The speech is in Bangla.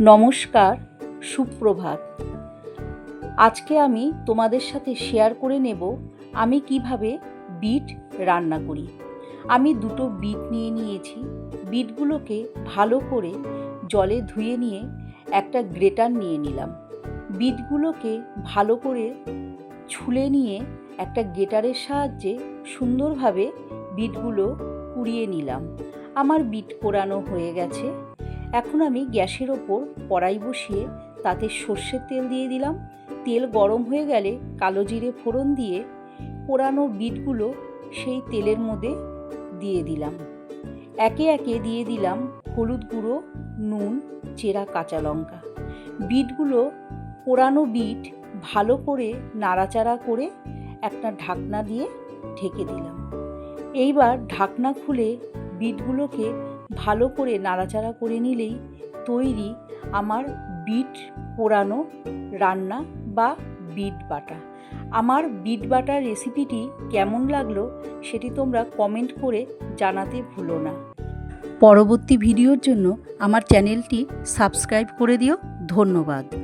নমস্কার, সুপ্রভাত। আজকে আমি তোমাদের সাথে শেয়ার করে নেব আমি কীভাবে বিট রান্না করি। আমি দুটো বিট নিয়ে নিয়েছি। বিটগুলোকে ভালো করে জলে ধুয়ে নিয়ে একটা গ্রেটার নিয়ে নিলাম। বিটগুলোকে ভালো করে ছুলে নিয়ে একটা গ্রেটারের সাহায্যে সুন্দরভাবে বিটগুলো কুড়িয়ে নিলাম। আমার বিট পোড়ানো হয়ে গেছে। এখন আমি গ্যাসের ওপর কড়াই বসিয়ে তাতে সর্ষের তেল দিয়ে দিলাম। তেল গরম হয়ে গেলে কালো জিরে ফোড়ন দিয়ে পোড়ানো বিটগুলো সেই তেলের মধ্যে দিয়ে দিলাম। একে একে দিয়ে দিলাম হলুদ গুঁড়ো, নুন, চেরা কাঁচা লঙ্কা। বিটগুলো পোড়ানো বিট ভালো করে নাড়াচাড়া করে একটা ঢাকনা দিয়ে ঢেকে দিলাম। এইবার ঢাকনা খুলে বিটগুলোকে ভালো করে নাড়াচাড়া করে নিলেই তৈরি আমার বিট পোড়ানো রান্না বা বিট বাটা। আমার বিট বাটার রেসিপিটি কেমন লাগল সেটি তোমরা কমেন্ট করে জানাতে ভুলো না। পরবর্তী ভিডিওর জন্য আমার চ্যানেলটি সাবস্ক্রাইব করে দিও। ধন্যবাদ।